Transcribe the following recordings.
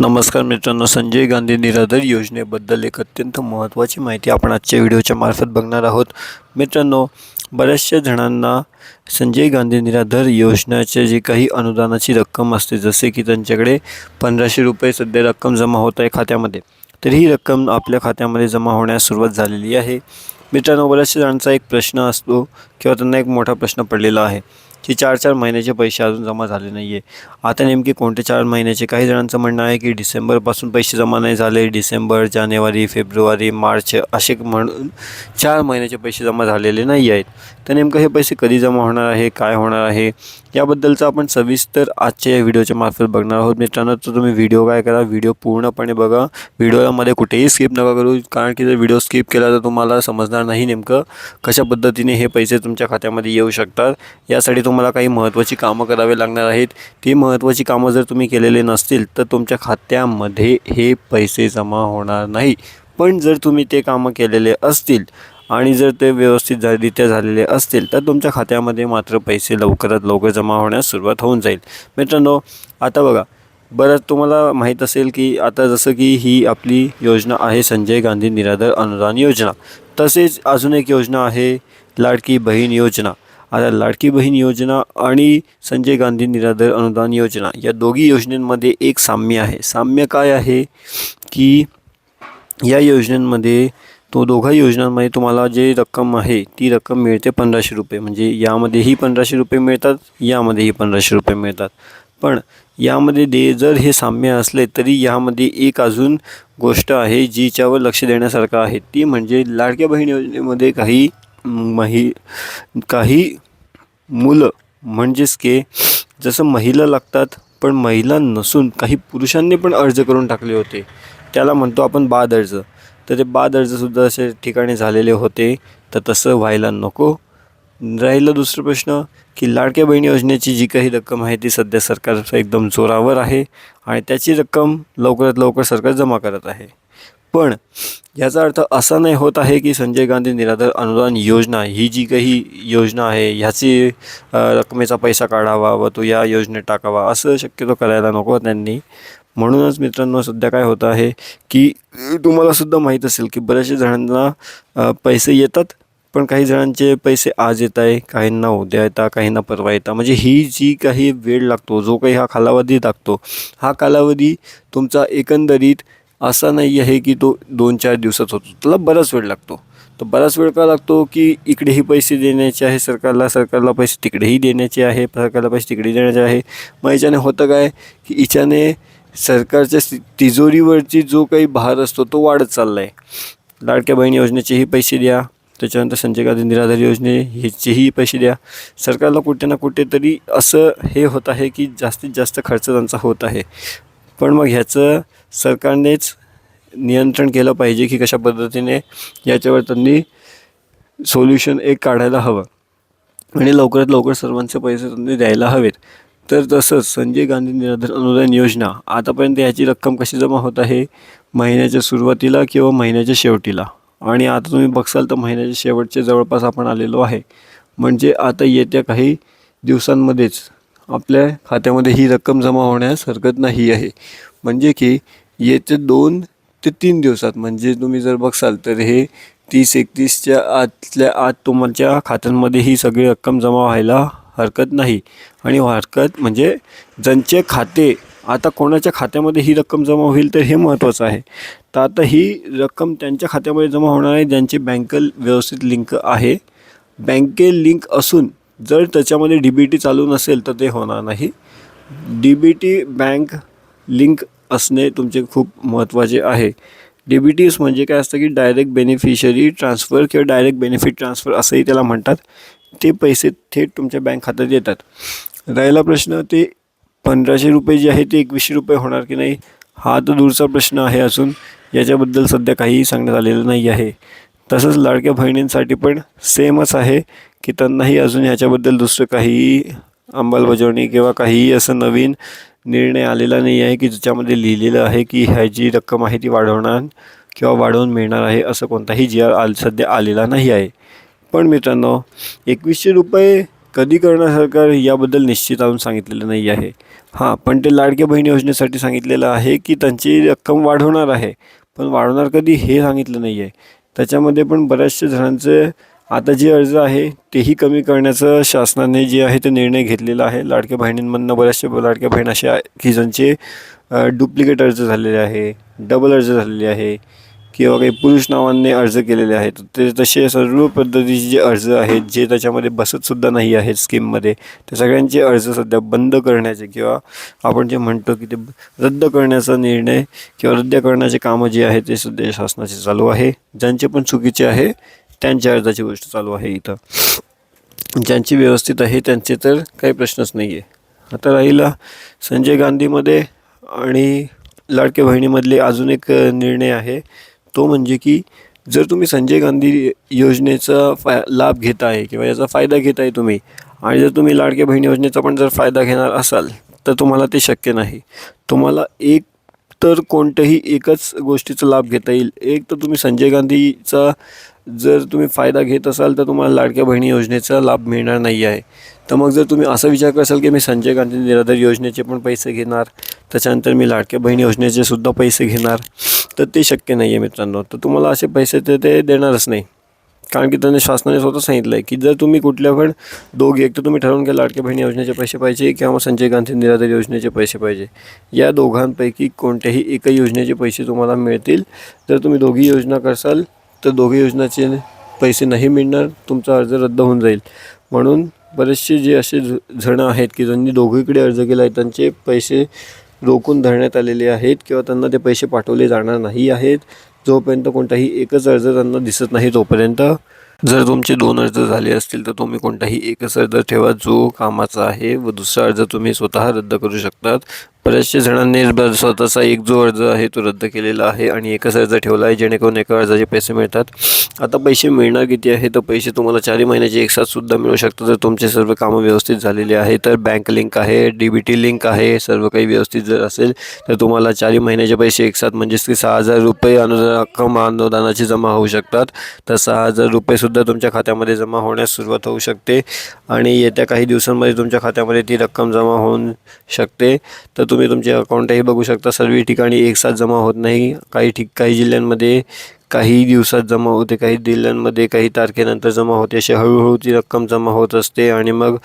नमस्कार मित्रांनो संजय गांधी निराधार योजनेबद्दल एक अत्यंत महत्त्वाची माहिती आपण आजच्या व्हिडिओच्या मार्फत बघणार आहोत. मित्रांनो बऱ्याचशा जणांना संजय गांधी निराधार योजनेचे जे काही अनुदानाची रक्कम असते जसे की त्यांच्याकडे पंधराशे रुपये सध्या रक्कम जमा होत आहे खात्यामध्ये तर ही रक्कम आपल्या खात्यामध्ये जमा होण्यास सुरुवात झालेली आहे. मित्रांनो बऱ्याचशा जणांचा एक प्रश्न असतो किंवा त्यांना एक मोठा प्रश्न पडलेला आहे. की चार चार महिन्याचे पैसे अजून जमा झाले नाही आहे आता नेमके कोणते चार महिन्याचे? काही जणांचं म्हणणं आहे की डिसेंबरपासून पैसे जमा नाही झाले. डिसेंबर जानेवारी फेब्रुवारी मार्च असे म्हणून चार महिन्याचे पैसे जमा झालेले नाही आहेत. तर नेमकं हे पैसे कधी जमा होणार आहे? काय होणार आहे? याबद्दलचं आपण सविस्तर आजच्या या व्हिडिओच्या मार्फत बघणार आहोत. मित्रांनो तर तुम्ही व्हिडिओ काय करा? व्हिडिओ पूर्णपणे बघा. व्हिडिओमध्ये कुठेही स्किप नका करू कारण की जर व्हिडिओ स्किप केला तर तुम्हाला समजणार नाही नेमकं कशा पद्धतीने हे पैसे तुमच्या खात्यामध्ये येऊ शकतात. यासाठी तुम्हाला काही महत्त्वाची कामं करावे लागणार आहेत ती महत्त्वाची कामं जर तुम्ही केलेले नसतील तर तुमच्या खात्यामध्ये हे पैसे जमा होणार नाही. पण जर तुम्ही ते कामं केलेले असतील आणि जर ते व्यवस्थितरित्या झालेले असतील तर तुमच्या खात्यामध्ये मात्र पैसे लवकरात लवकर जमा होण्यास सुरुवात होऊन जाईल. मित्रांनो आता बघा बरं तुम्हाला माहीत असेल की आता जसं की ही आपली योजना आहे संजय गांधी निराधार अनुदान योजना. तसेच अजून एक योजना आहे लाडकी बहीण योजना. आता लाडकी बहीण योजना आणि संजय गांधी निराधार अनुदान योजना या दोघी योजनेमध्ये एक साम्य आहे. साम्य काय आहे? की या योजनेमध्ये तो दोघा योजनांमध्ये तुम्हाला जे रक्कम आहे ती रक्कम मिळते पंधराशे रुपये. म्हणजे यामध्येही पंधराशे रुपये मिळतात यामध्येही पंधराशे रुपये मिळतात. पण यामध्ये दे जर हे साम्य असले तरी यामध्ये एक अजून गोष्ट आहे जिच्यावर लक्ष देण्यासारखं आहे. ती म्हणजे लाडक्या बहीण योजनेमध्ये काही मही काही मुलं म्हणजेच की जसं महिला लागतात पण महिला नसून काही पुरुषांनी पण अर्ज करून टाकले होते. त्याला म्हणतो आपण बाद अर्ज. तर ते बाद अर्जसुद्धा असे ठिकाणी झालेले होते. तर तसं व्हायला नको. राहिलं दुसरं प्रश्न की लाडक्या बहीण योजनेची जी काही रक्कम आहे ती सध्या सरकार एकदम जोरावर आहे आणि त्याची रक्कम लवकरात लवकर सरकार जमा करत आहे. पण याचा अर्थ असा नाही होत आहे की संजय गांधी निराधार अनुदान योजना ही जी काही योजना आहे ह्याची रकमेचा पैसा काढावा व तो या योजनेत टाकावा असं शक्यतो करायला नको त्यांनी. म्हणूनच मित्रांनो सध्या काय होतं आहे की तुम्हालासुद्धा माहीत असेल की बऱ्याचशा जणांना पैसे येतात पण काही जणांचे पैसे आज येत आहे काहींना उद्या येतात काहींना परवा येतात म्हणजे ही जी काही वेळ लागतो जो काही हा कालावधी लागतो हा कालावधी तुमचा एकंदरीत असा नाही आहे की तो दोन चार दिवसात होतो. त्याला बराच वेळ लागतो. तर बराच वेळ का लागतो की इकडेही पैसे देण्याचे आहे सरकारला सरकारला पैसे तिकडेही देण्याचे आहे सरकारला पैसे तिकडे देण्याचे आहे. मग याच्याने होतं काय की हिच्याने सरकारच्या तिजोरीवरची जो काही भार असतो तो वाढत चालला आहे लाडक्या बहीण योजनेचेही पैसे द्या. त्याच्यानंतर संजय गांधी निराधार योजने ह्याचेही पैसे द्या. सरकारला कुठे ना कुठेतरी असं हे होत आहे की जास्तीत जास्त खर्च त्यांचा होत आहे. पण मग ह्याचं सरकारनेच नियंत्रण केलं पाहिजे की कशा पद्धतीने याच्यावर त्यांनी सोल्युशन एक काढायला हवं. आणि लवकरात लवकर सर्वांचे पैसे त्यांनी द्यायला हवेत. तर तसंच संजय गांधी निराधार अनुदान योजना आतापर्यंत याची रक्कम कशी जमा होत आहे? महिन्याच्या सुरुवातीला किंवा महिन्याच्या शेवटीला? आणि आता तुम्ही बघसाल तर महिन्याच्या शेवटच्या जवळपास आपण आलेलो आहे. म्हणजे आता येत्या काही दिवसांमध्येच आपल्या खात्यामध्ये ही रक्कम जमा होण्यास हरकत नाही आहे. म्हणजे की येते दोन ते तीन दिवसात म्हणजे तुम्ही जर बघसाल तर हे तीस एकतीसच्या आतल्या आत तुमच्या खात्यांमध्ये ही सगळी रक्कम जमा व्हायला हरकत नाही. आणि हरकत म्हणजे ज्यांचे खाते आता कोणाच्या खात्यामध्ये ही रक्कम जमा होईल तर हे महत्त्वाचं आहे. तर आता ही रक्कम त्यांच्या खात्यामध्ये जमा होणार आहे ज्यांची बँक व्यवस्थित लिंक आहे. बँके लिंक असून जर त्याच्यामध्ये डी बी टी चालू नसेल तर ते होणार नाही. D B T bank link असणे तुमचे खूप महत्त्वाचे आहे. डी बी म्हणजे काय असतं की डायरेक्ट बेनिफिशरी ट्रान्सफर किंवा डायरेक्ट बेनिफिट ट्रान्सफर असंही त्याला म्हणतात. ते पैसे थेट तुमच्या बँक खात्यात येतात. राहिला प्रश्न ते पंधराशे रुपये जे आहे ते एकवीसशे रुपये होणार की नाही? हा तर दूरचा प्रश्न आहे अजून. याच्याबद्दल सध्या काहीही सांगण्यात आलेलं नाही आहे. तसंच लाडक्या बहिणींसाठी पण सेमच आहे की त्यांनाही अजून ह्याच्याबद्दल दुसरं काहीही अंमलबजावणी किंवा काहीही असं नवीन निर्णय आलेला नाही आहे की ज्याच्यामध्ये लिहिलेलं आहे की ह्या जी रक्कम आहे ती वाढवणार किंवा वाढवून मिळणार आहे असं कोणताही जी आर आल सध्या आलेला नाही आहे. पण मित्रांनो एकवीसशे रुपये कधी करणार सरकार याबद्दल निश्चित आणून सांगितलेलं नाही आहे. हां पण ते लाडक्या बहीण योजनेसाठी सांगितलेलं आहे की त्यांची रक्कम वाढवणार आहे. पण वाढवणार कधी हे सांगितलं नाही आहे. त्याच्यामध्ये पण बऱ्याचशा जणांचे आता जे अर्ज आहे तेही कमी करण्याचं शासनाने जे आहे ते निर्णय घेतलेला आहे. लाडक्या बहिणींमधनं बऱ्याचशा लाडक्या बहीण अशा की ज्यांचे डुप्लिकेट अर्ज झालेले आहे डबल अर्ज झालेले आहे किंवा काही पुरुष नावांनी अर्ज केलेले आहेत. ते तसे सर्व पद्धतीचे जे अर्ज आहेत जे त्याच्यामध्ये बसतसुद्धा नाही आहेत स्कीममध्ये ते सगळ्यांचे अर्ज सध्या बंद करण्याचे किंवा आपण जे म्हणतो की ते रद्द करण्याचा निर्णय किंवा रद्द करण्याचे कामं जे आहे ते सध्या शासनाचे चालू आहे. ज्यांचे पण चुकीचे आहे त्यांच्या अर्जाची गोष्ट चालू आहे इथं. ज्यांची व्यवस्थित आहे त्यांचे तर काही प्रश्नच नाही आहे आता राहिला संजय गांधीमध्ये आणि लाडके बहिणीमधले अजून एक निर्णय आहे. तो म्हणजे की जर तुम्ही संजय गांधी योजनेचा फाय लाभ घेत आहे किंवा याचा फायदा घेत आहे तुम्ही आणि जर तुम्ही लाडके बहीण योजनेचा पण जर फायदा घेणार असाल तर तुम्हाला ते शक्य नाही. तुम्हाला एक तर कोणत्याही एकच गोष्टीचा लाभ घेता येईल. एक तर तुम्ही संजय गांधीचा जर तुम्ही फायदा घेत असाल तर तुम्हाला लाडक्या बहिणी योजनेचा लाभ मिळणार नाही आहे. तर मग जर तुम्ही असा विचार कराल की मी संजय गांधी निराधार योजनेचे पण पैसे घेणार त्याच्यानंतर मी लाडक्या बहिणी योजनेचे सुद्धा पैसे घेणार तर ते शक्य नाही आहे मित्रांनो. तर तुम्हाला असे पैसे ते ते देणारच नाही. कारण की त्यांनी शासनाने स्वतः सांगितलं आहे की जर तुम्ही कुठल्या पण दोघे एक तर तुम्ही ठरवून घ्या लाडक्या बहिणी योजनेचे पैसे पाहिजे किंवा मग संजय गांधी निराधार योजनेचे पैसे पाहिजे. या दोघांपैकी कोणत्याही एका योजनेचे पैसे तुम्हाला मिळतील. जर तुम्ही दोघी योजना करसाल तर दोघी योजनाचे पैसे नाही मिळणार तुमचा अर्ज रद्द होऊन जाईल. म्हणून बरेचसे जे असे ज जणं आहेत की ज्यांनी दोघीकडे अर्ज केला आहे त्यांचे पैसे रोखून धरण्यात आलेले आहेत किंवा त्यांना ते पैसे पाठवले जाणार नाही आहेत. जोपर्यंत कोणताही एकच अर्ज त्यांना दिसत नाही तोपर्यंत जर तुमचे दोन अर्ज झाले असतील तर तुम्ही कोणताही एकच अर्ज ठेवा. जो कामाचा आहे व दुसरा अर्ज तुम्ही स्वतः रद्द करू शकतात. बऱ्याचशा जणांनी स्वतःचा एक जो अर्ज आहे तो रद्द केलेला आहे आणि एकच अर्ज ठेवला आहे जेणेकरून एका अर्जाचे पैसे मिळतात. आता पैसे मिळणार किती आहे? तर पैसे तुम्हाला चारही महिन्याचे एक साथसुद्धा मिळू शकतात. जर तुमचे सर्व कामं व्यवस्थित झालेले आहे तर बँक लिंक आहे डी बी टी लिंक आहे सर्व काही व्यवस्थित जर असेल तर तुम्हाला चारही महिन्याचे पैसे एक साथ म्हणजेच की सहा हजार रुपये अनुदान रक्कम अनुदानाची जमा होऊ शकतात. तर सहा हजार रुपयेसुद्धा तुमच्या खात्यामध्ये जमा होण्यास सुरुवात होऊ शकते आणि येत्या काही दिवसांमध्ये तुमच्या खात्यामध्ये ती रक्कम जमा होऊन शकते. तर तुम्ही तुमचे अकाउंटही बघू शकता. सर्व ठिकाणी एक साथ जमा होत नाही. काही ठिक काही जिल्ह्यांमध्ये काही दिवसात जमा होते काही जिल्ह्यांमध्ये काही तारखेनंतर जमा होते. असे हळूहळू ती रक्कम जमा होत असते आणि मग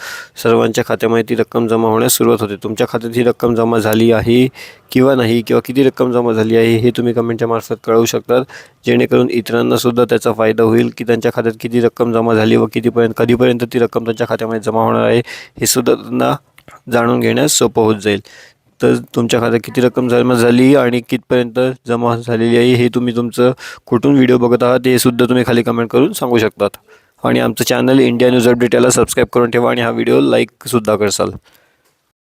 सर्वांच्या खात्यामध्ये ती रक्कम जमा होण्यास सुरुवात होते. तुमच्या खात्यात ही रक्कम जमा झाली आहे किंवा नाही किंवा किती रक्कम जमा झाली आहे हे तुम्ही कमेंटच्या मार्फत कळवू शकतात. जेणेकरून इतरांनासुद्धा त्याचा फायदा होईल की त्यांच्या खात्यात किती रक्कम जमा झाली व कितीपर्यंत कधीपर्यंत ती रक्कम त्यांच्या खात्यामध्ये जमा होणार आहे हे सुद्धा त्यांना जाणून घेण्यास सोपं होत जाईल. तर तुमच्या खात्यात किती रक्कम जमा झाली आणि कितपर्यंत जमा झालेली आहे हे तुम्ही तुमचं कुठून व्हिडिओ बघत आहात हे सुद्धा तुम्ही खाली कमेंट करून सांगू शकतात. आणि आमचं चॅनल इंडिया न्यूज अपडेट याला सबस्क्राईब करून ठेवा आणि हा व्हिडिओ लाईकसुद्धा करसाल.